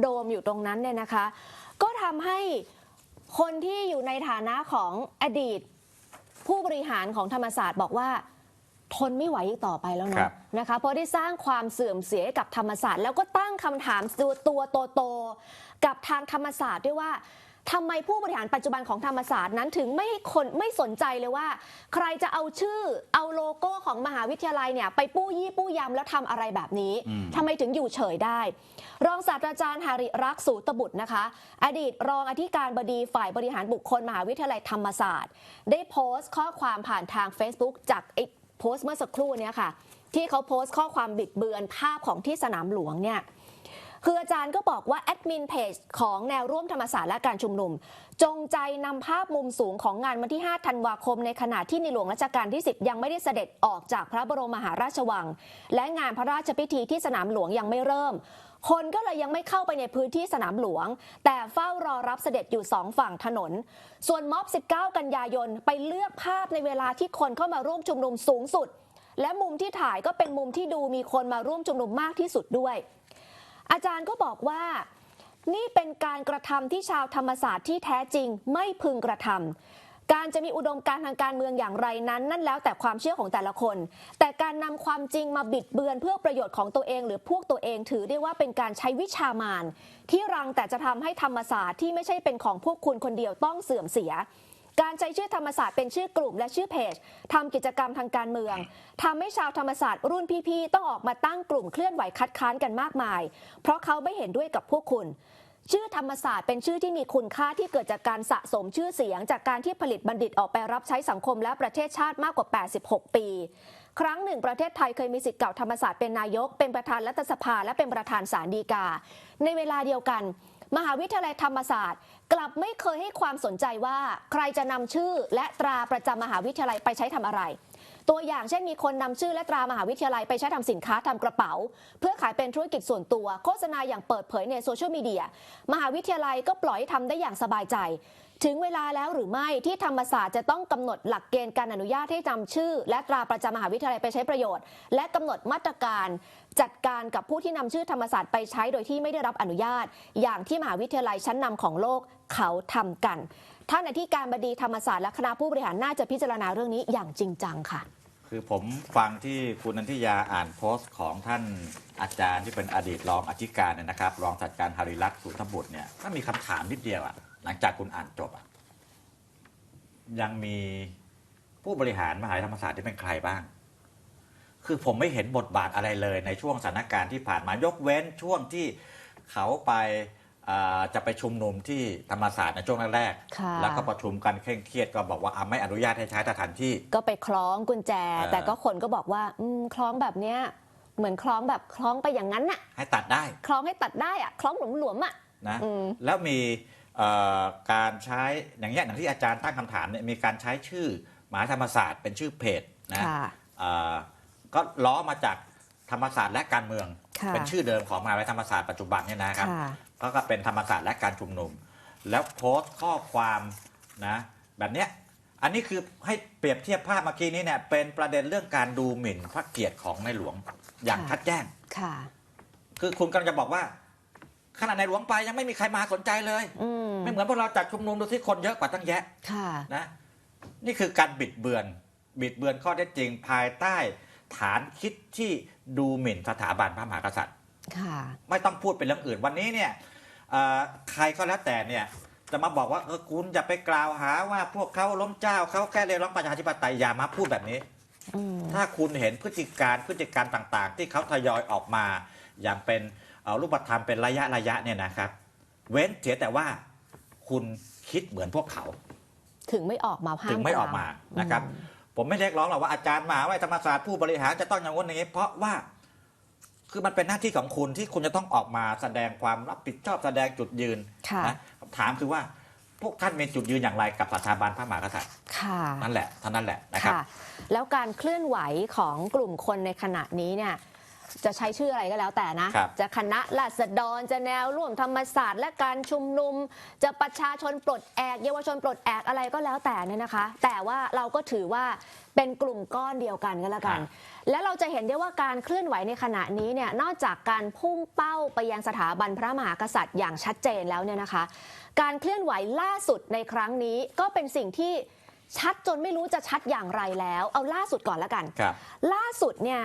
โดมอยู่ตรงนั้นเนี่ยนะคะ ก็ทำให้คนที่อยู่ในฐานะของอดีต ผู้บริหารของธรรมศาสตร์บอกว่าทนไม่ไหวอีกต่อไปแล้วครัเนาะบนะคะเพราะได้สร้างความเสื่อมเสียให้กับธรรมศาสตร์ แล้วก็ตั้งคำถามตัวตัวโตๆกับทางธรรมศาสตร์ด้วยว่า ทำไมผู้บริหารปัจจุบันของธรรมศาสตร์นั้นถึงไม่คนไม่สนใจเลยว่า ใครจะเอาชื่อเอาโลโก้ของมหาวิทยาลัยเนี่ยไปปู้ยี่ปู้ยำแล้วทำอะไรแบบนี้อืมทำไมถึงอยู่เฉยได้ รองศาสตราจารย์หาริรักษ์สูตบุตรนะคะ อดีตรองอธิการบดีฝ่ายบริหารบุคคลมหาวิทยาลัยธรรมศาสตร์ ได้โพสต์ข้อความผ่านทาง Facebook จากไอ้โพสต์เมื่อสักครู่เนี้ยค่ะ ที่เขาโพสต์ข้อความบิดเบือนภาพของที่สนามหลวงเนี่ย คืออาจารย์ก็บอกว่าแอดมินเพจของแนวร่วมธรรมศาสตร์และการชุมนุม จงใจนำภาพมุมสูงของงานวันที่ 5 ธันวาคมในขณะที่ในหลวงรัชกาลที่ 10 ยังไม่ได้เสด็จออกจากพระบรมมหาราชวัง และงานพระราชพิธีที่สนามหลวงยังไม่เริ่ม คนก็เลยยังไม่เข้าไปในพื้นที่สนามหลวง แต่เฝ้ารอรับเสด็จอยู่สองฝั่งถนน ส่วนม็อบ 19 กันยายนไปเลือกภาพในเวลาที่คนเข้ามาร่วมชุมนุมสูงสุด และมุมที่ถ่ายก็เป็นมุมที่ดูมีคนมาร่วมชุมนุมมากที่สุดด้วย อาจารย์ก็บอกว่านี่เป็นการกระทำที่ชาวธรรมศาสตร์ที่แท้จริงไม่พึงกระทำการจะมีอุดมการทางการเมืองอย่างไรนั้น นั่นแล้วแต่ความเชื่อของแต่ละคน แต่การนำความจริงมาบิดเบือนเพื่อประโยชน์ของตัวเอง หรือพวกตัวเองถือได้ว่าเป็นการใช้วิชามานที่รังแต่จะทำให้ธรรมศาสตร์ที่ไม่ใช่เป็นของพวกคุณคนเดียวต้องเสื่อมเสีย การใช้ชื่อธรรมศาสตร์เป็นชื่อกลุ่มและชื่อเพจทำกิจกรรมทางการเมืองทำให้ชาวธรรมศาสตร์รุ่นพี่ๆ ต้องออกมาตั้งกลุ่มเคลื่อนไหวคัดค้านกันมากมาย เพราะเขาไม่เห็นด้วยกับพวกคุณชื่อธรรมศาสตร์เป็นชื่อที่มีคุณค่าที่เกิดจากการสะสมชื่อเสียง จากการที่ผลิตบัณฑิตออกไปรับใช้สังคมและประเทศชาติมากกว่า 86 ปี ครั้งหนึ่งประเทศไทยเคยมีสิทธิ์เก่าธรรมศาสตร์เป็นนายก เป็นประธานรัฐสภาและเป็นประธานศาลฎีกา ในเวลาเดียวกัน มหาวิทยาลัยธรรมศาสตร์ กลับไม่เคยให้ความสนใจว่าใครจะนำชื่อและตราประจำมหาวิทยาลัยไปใช้ทำอะไร ตัวอย่างเช่นมีคนนำชื่อและตรามหาวิทยาลัยไปใช้ทำสินค้าทำกระเป๋า เพื่อขายเป็นธุรกิจส่วนตัว โฆษณาอย่างเปิดเผยในโซเชียลมีเดียมหาวิทยาลัยก็ปล่อยให้ทำได้อย่างสบายใจ ถึงเวลาแล้วหรือไม่ที่ธรรมศาสตร์จะต้องกำหนดหลักเกณฑ์การอนุญาตให้นำชื่อ และตราประจำมหาวิทยาลัยไปใช้ประโยชน์ และกำหนดมาตรการจัดการกับผู้ที่นำชื่อธรรมศาสตร์ไปใช้โดยที่ไม่ได้รับอนุญาต อย่างที่มหาวิทยาลัยชั้นนำของโลกเขาทำกันท่านอธิการบดีธรรมศาสตร์และคณะผู้บริหารน่าจะพิจารณาเรื่องนี้อย่างจริงจังค่ะ คือผมฟังที่คุณนันทิยาอ่านโพสต์ของท่านอาจารย์ที่เป็นอดีตรองอธิการนนะครับ รองศาสตราจารย์ฮาริลักษ์สุทบุตรเนี่ยก็มีคำถามนิดเดียวอะ หลังจากคุณอ่านจบอะยังมีผู้บริหารมหาวิทยาลัยธรรมศาสตร์ที่เป็นใครบ้าง คือผมไม่เห็นบทบาทอะไรเลยในช่วงสถานการณ์ที่ผ่านมายกเว้นช่วงที่เขาไปอ่าจะไปชุมนุมที่ธรรมศาสตร์ในช่วงแรกค่ะๆแล้วก็ประชุมกันเคร่งเครียดก็บอกว่าอะไม่อนุญาตให้ใช้สถานที่ ก็ไปคล้องกุญแจเออแต่ก็คนก็บอกว่าอืมคล้องแบบเนี้ยเหมือนคล้องแบบคล้องไปอย่างนั้นน่ะ ให้ตัดได้ คล้องให้ตัดได้อะคล้องหลวมๆอะนะอืมแล้วมีเอ่อ การใช้อย่างเงี้ยอย่างที่อาจารย์ตั้งคำถามเนี่ยมีการใช้ชื่อมหาธรรมศาสตร์เป็นชื่อเพจนะค่ะเอ่อก็ล้อมาจากธรรมศาสตร์และการเมืองค่ะเป็นชื่อเดิมของมหาวิทยาลัยธรรมศาสตร์ปัจจุบันเนี่ยนะครับค่ะก็ก็เป็นธรรมศาสตร์และการชุมนุม แล้วโพสต์ข้อความนะแบบเนี้ยอันนี้คือให้เปรียบเทียบภาพเมื่อกี้นี้เนี่ยเป็นประเด็นเรื่องการดูหมิ่นพระเกียรติของในหลวงอย่างค่ะชัดแจ้งค่ะ คือคุณกำลังจะบอกว่า ขนาดในหลวงไปยังไม่มีใครมาสนใจเลย อืมไม่เหมือนพวกเราจัดชุมนุมดูที่คนเยอะกว่าตั้งแยะค่ะ นะนี่คือการบิดเบือน บิดเบือนข้อเท็จจริงภายใต้ฐานคิดที่ดูหมิ่นสถาบันพระมหากษัตริย์ ค่ะ ไม่ต้องพูดเป็นเรื่องอื่นวันนี้เนี่ยเอ่อใครก็แล้วแต่เนี่ยจะมาบอกว่าเออคุณอย่าไปกล่าวหาว่าพวกเขาล้มเจ้าเขาแค่เรียกร้องประชาธิปไตยอย่ามาพูดแบบนี้ อืม ถ้าคุณเห็นพฤติการพฤติการต่างๆ ที่เขาทยอยออกมาอย่างเป็นเอ่อ รูปธรรมเป็นระยะระยะเนี่ยนะครับ เว้นเสียแต่ว่าคุณคิดเหมือนพวกเขา ถึงไม่ออกมาห้ามถึงไม่ออกปรมานะครับ ผมไม่เรียกร้องหรอกว่าอาจารย์มหาวิทยาลัยธรรมศาสตร์ผู้บริหารจะต้องอย่างนู้นอย่างนี้ เพราะว่าคือมันเป็นหน้าที่ของคุณที่คุณจะต้องออกมาแสดงความรับผิดชอบแสดงจุดยืนค่ะนะคำถามคือว่าพวกท่านมีจุดยืนอย่างไรกับสถาบันพระมหากษัตริย์ค่ะนั่นแหละเท่านั้นแหละนะครับค่ะแล้วการเคลื่อนไหวของกลุ่มคนในขณะนี้เนี่ย จะใช้ชื่ออะไรก็แล้วแต่นะ ครับ จะคณะราษฎรจะแนวร่วมธรรมศาสตร์และการชุมนุม จะประชาชนปลดแอก เยาวชนปลดแอกอะไรก็แล้วแต่เนี่ยนะคะ แต่ว่าเราก็ถือว่าเป็นกลุ่มก้อนเดียวกันก็แล้วกัน และเราจะเห็นได้ว่าการเคลื่อนไหวในขณะนี้เนี่ยนอกจากการพุ่งเป้าไปยังสถาบันพระมหากษัตริย์อย่างชัดเจนแล้วเนี่ยนะคะ การเคลื่อนไหวล่าสุดในครั้งนี้ก็เป็นสิ่งที่ชัดจนไม่รู้จะชัดอย่างไรแล้ว เอาล่าสุดก่อนแล้วกัน ครับ ล่าสุดเนี่ย